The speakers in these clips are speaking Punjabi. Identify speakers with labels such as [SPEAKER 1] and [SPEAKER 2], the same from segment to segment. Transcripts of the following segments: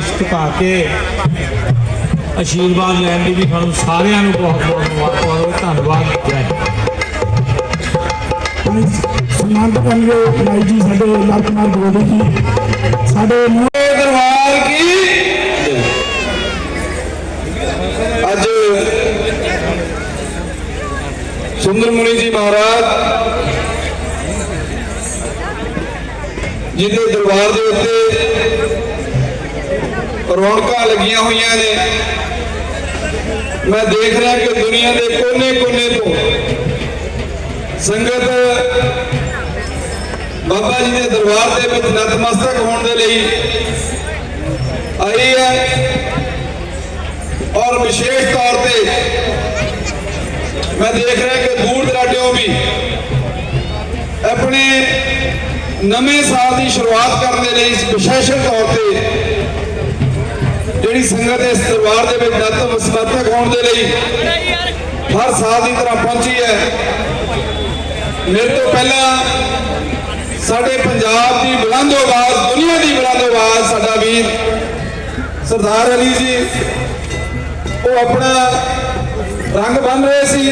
[SPEAKER 1] ਝੁਕਾ ਕੇ ਆਸ਼ੀਰਵਾਦ ਲੈਣ ਲਈ ਵੀ ਤੁਹਾਨੂੰ ਸਾਰਿਆਂ ਨੂੰ ਬਹੁਤ ਬਹੁਤ ਮੁਬਾਰਕਾਂ ਧੰਨਵਾਦ। ਜੈ
[SPEAKER 2] ਸਨਮਾਨਿਤ ਕਰਨਗੇ ਭਾਈ ਜੀ ਸਾਡੇ ਲਾਲ ਕੁਮਾਰ ਗੋਲੀ ਜੀ। ਸਾਡੇ ਮੂਹਰੇ
[SPEAKER 3] ਦਰਬਾਰ ਕੀ? ਅੱਜ ਸੁੰਦਰ ਮੁਨੀ ਜੀ ਮਹਾਰਾਜ ਜਿਹਦੇ ਦਰਬਾਰ ਦੇ ਉੱਤੇ ਰੌਣਕਾਂ ਲੱਗੀਆਂ ਹੋਈਆਂ ਨੇ। ਮੈਂ ਦੇਖ ਰਿਹਾ ਕਿ ਦੁਨੀਆ ਦੇ ਕੋਨੇ-ਕੋਨੇ ਤੋਂ ਸੰਗਤ ਬਾਬਾ ਜੀ ਦੇ ਦਰਬਾਰ ਦੇ ਵਿੱਚ ਨਤਮਸਤਕ ਹੋਣ ਦੇ ਲਈ ਆਈ ਹੈ ਔਰ ਵਿਸ਼ੇਸ਼ ਤੌਰ ਤੇ ਮੈਂ ਦੇਖ ਰਿਹਾ ਕਿ ਦੂਰ ਦਰਾਡਿਓਂ ਵੀ ਆਪਣੇ ਨਵੇਂ ਸਾਲ ਦੀ ਸ਼ੁਰੂਆਤ ਕਰਨ ਦੇ ਲਈ ਵਿਸ਼ੇਸ਼ ਤੌਰ ਤੇ ਜਿਹੜੀ ਸੰਗਤ ਇਸ ਦਰਬਾਰ ਦੇ ਵਿੱਚ ਨਤਮਸਤਕ ਹੋਣ ਦੇ ਲਈ ਹਰ ਸਾਲ ਦੀ ਤਰ੍ਹਾਂ ਪਹੁੰਚੀ ਹੈ। ਮੇਰੇ ਤੋਂ ਪਹਿਲਾਂ ਸਾਡੇ ਪੰਜਾਬ ਦੀ ਬੁਲੰਦ ਆਵਾਜ਼, ਦੁਨੀਆ ਦੀ ਬੁਲੰਦ ਆਵਾਜ਼ ਸਾਡਾ ਵੀਰ ਸਰਦਾਰ ਅਲੀ ਜੀ, ਉਹ ਆਪਣਾ ਰੰਗ ਬੰਨ ਰਹੇ ਸੀ।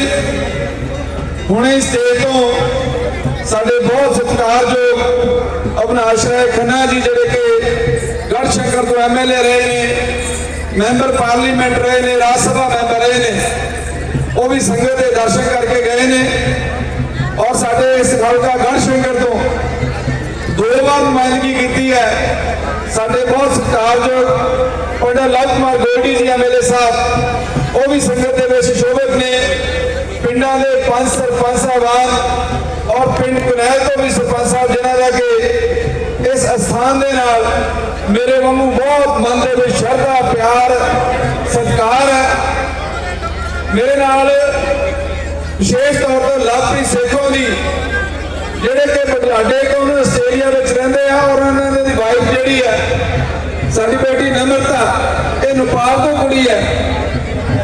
[SPEAKER 3] ਹੁਣੇ ਸਟੇਜ ਤੋਂ ਸਾਡੇ ਬਹੁਤ ਸਤਿਕਾਰਯੋਗ ਅਵਨਾਸ਼ ਰਾਏ ਖੰਨਾ ਜੀ, ਜਿਹੜੇ ਕਿ ਗੜ ਸ਼ੰਕਰ ਤੋਂ ਐਮਐਲਏ ਰਹੇ ਨੇ ਮੈਂਬਰ ਪਾਰਲੀਮੈਂਟ ਰਹੇ ਨੇ, ਰਾਜ ਸਭਾ ਮੈਂਬਰ ਰਹੇ ਨੇ। ਉਹ ਵੀ ਸੰਗਤ ਦੇ ਦਰਸ਼ਨ ਕਰਕੇ ਗਏ ਨੇ। ਔਰ ਸਾਡੇ ਇਸ ਹਲਕਾ ਗੜ ਤੋਂ ਦੋ ਵਾਰ ਨੁਮਾਇੰਦਗੀ ਕੀਤੀ ਹੈ। ਸਾਡੇ ਬਹੁਤ ਸਤਿਕਾਰਯੋਗ ਪੰਡਾ ਲਵ ਕੁਮਾਰ ਗੋਲਡੀ ਜੀ ਐਮਐਲਏ ਸਾਹਿਬ, ਉਹ ਵੀ ਸੰਗਤ ਦੇ ਵਿੱਚ ਸ਼ੋਭਤ ਨੇ। ਪਿੰਡਾਂ ਦੇ ਪੰਜ ਸਰਪੰਚ ਸਾਹਿਬਾਨ ਔਰ ਪਿੰਡ ਕੁਨੈਲ ਤੋਂ ਵੀ ਸਰਪੰਚ ਸਾਹਿਬ ਜਿਨ੍ਹਾਂ ਦਾ ਕਿ ਇਸ ਅਸਥਾਨ ਦੇ ਨਾਲ ਮੇਰੇ ਵਾਂਗੂ ਬਹੁਤ ਮਨ ਦੇ ਵਿੱਚ ਸ਼ਰਧਾ, ਪਿਆਰ, ਸਤਿਕਾਰ ਹੈ। ਮੇਰੇ ਨਾਲ ਵਿਸ਼ੇਸ਼ ਤੌਰ ਤੇ ਲਾਪਰੀ ਸੇਖੋਂ ਦੀ, ਜਿਹੜੇ ਕਿ ਬਟਲਾਡੇ ਕੋਲ ਆਸਟ੍ਰੇਲੀਆ ਵਿੱਚ ਰਹਿੰਦੇ ਆ, ਔਰ ਉਹਨਾਂ ਦੀ ਵਾਈਫ ਜਿਹੜੀ ਹੈ, ਸਾਡੀ ਬੇਟੀ ਨਮਰਤਾ, ਇਹ ਨੇਪਾਲ ਤੋਂ ਕੁੜੀ ਹੈ।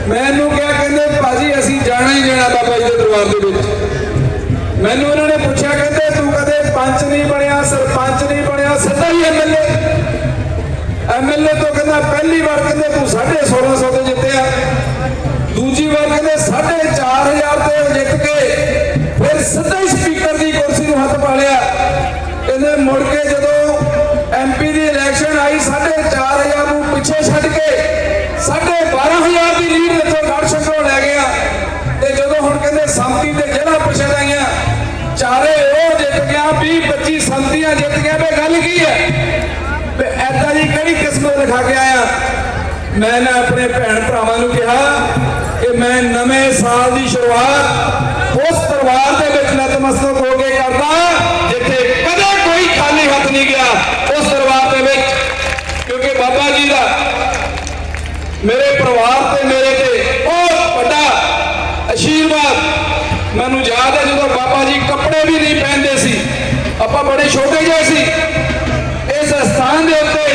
[SPEAKER 3] ਮੈਨੂੰ ਕਿਹਾ, ਕਹਿੰਦੇ, ਭਾਜੀ, ਅਸੀਂ ਜਾਣਾ ਹੀ ਜਾਣਾ ਬਾਬਾ ਜੀ ਦੇ ਦਰਬਾਰ ਦੇ ਵਿੱਚ। ਮੈਨੂੰ ਉਹਨਾਂ ਨੇ ਪੁੱਛਿਆ, ਕਹਿੰਦੇ, ਤੂੰ ਕਦੇ ਪੰਚ ਨਹੀਂ ਬਣਿਆ, ਸਰਪੰਚ ਨਹੀਂ ਬਣਿਆ ਸਿੱਧਾ ਹੀ ਐਮਐਲਏ ਐਮਐਲਏ ਤੋਂ ਕਹਿੰਦਾ ਪਹਿਲੀ ਵਾਰ ਕਹਿੰਦੇ ਤੂੰ 1650 ਤੇ ਜਿੱਤਿਆ। ਦੂਜੀ ਵਾਰ ਮੈਂ ਨਾ ਆਪਣੇ ਭੈਣ ਭਰਾਵਾਂ ਨੂੰ ਕਿਹਾ ਕਿ ਮੈਂ ਨਵੇਂ ਸਾਲ ਦੀ ਸ਼ੁਰੂਆਤ ਉਸ ਪਰਿਵਾਰ ਦੇ ਵਿੱਚ ਨਤਮਸਤਕ ਹੋ ਕੇ ਕਰਦਾ, ਜਿੱਥੇ ਕਦੇ ਕੋਈ ਖਾਲੀ ਹੱਥ ਨਹੀਂ ਗਿਆ ਉਸ ਦਰਬਾਰ ਦੇ ਵਿੱਚ। ਕਿਉਂਕਿ ਬਾਬਾ ਜੀ ਦਾ ਮੇਰੇ ਪਰਿਵਾਰ ਤੇ ਮੇਰੇ ਤੇ ਬਹੁਤ ਵੱਡਾ ਆਸ਼ੀਰਵਾਦ ਮੈਨੂੰ ਯਾਦ ਹੈ ਜਦੋਂ ਬਾਬਾ ਜੀ ਕੱਪੜੇ ਵੀ ਨਹੀਂ ਪਹਿਨਦੇ ਸੀ। ਆਪਾਂ ਬੜੇ ਛੋਟੇ ਜਿਹੇ ਸੀ। ਇਸ ਸਥਾਨ ਦੇ ਉੱਤੇ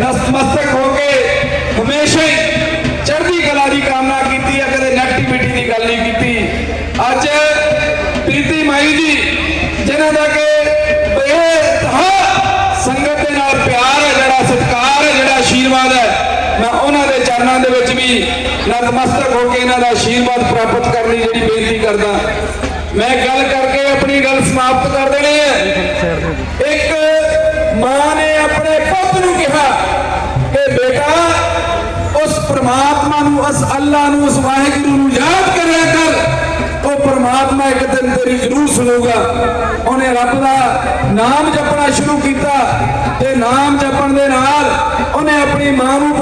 [SPEAKER 3] ਨਤਮਸਤਕ ਹੋ ਕੇ ਹਮੇਸ਼ਾ ਹੀ ਚੜ੍ਹਦੀ ਕਲਾ ਦੀ ਕਾਮਨਾ ਕੀਤੀ ਹੈ ਕਦੇ ਨੈਗੇਟਿਵਿਟੀ ਦੀ ਗੱਲ ਨਹੀਂ ਕੀਤੀ। ਅੱਜ ਪ੍ਰੀਤੀ ਮਾਈ ਜੀ, ਜਿਨ੍ਹਾਂ ਦਾ ਕਿ ਬੇਤਹਾ ਸੰਗਤ ਦੇ ਨਾਲ ਪਿਆਰ ਹੈ, ਜਿਹੜਾ ਸਤਿਕਾਰ ਹੈ, ਜਿਹੜਾ ਆਸ਼ੀਰਵਾਦ ਹੈ, ਮੈਂ ਉਹਨਾਂ ਦੇ ਚਰਨਾਂ ਦੇ ਵਿੱਚ ਵੀ ਨਤਮਸਤਕ ਹੋ ਕੇ ਇਹਨਾਂ ਦਾ ਆਸ਼ੀਰਵਾਦ ਪ੍ਰਾਪਤ ਕਰਨ ਦੀ ਜਿਹੜੀ ਬੇਨਤੀ ਕਰਦਾ। ਮੈਂ ਗੱਲ ਕਰਕੇ ਆਪਣੀ ਗੱਲ ਸਮਾਪਤ ਕਰ ਦੇਣੀ ਹੈ। ਇੱਕ ਮਾਂ ਨੇ ਆਪਣੇ ਪੁੱਤ ਨੂੰ ਕਿਹਾ ਕਿ ਬੇਟਾ ਪਰਮਾਤਮਾ ਨੂੰ ਉਸ ਅੱਲਾ ਨੂੰ ਉਸ ਵਾਹਿਗੁਰੂ ਨੂੰ ਯਾਦ ਕਰਿਆ ਕਰ। ਉਹ ਪ੍ਰਮਾਤਮਾ ਇੱਕ ਦਿਨ ਤੇਰੀ ਜ਼ਰੂਰ ਸੁਣੂਗਾ। ਉਹਨੇ ਰੱਬ ਦਾ ਨਾਮ ਜਪਣਾ ਸ਼ੁਰੂ ਕੀਤਾ ਤੇ ਨਾਮ ਜਪਣ ਦੇ ਨਾਲ ਉਹਨੇ ਆਪਣੀ ਮਾਂ ਨੂੰ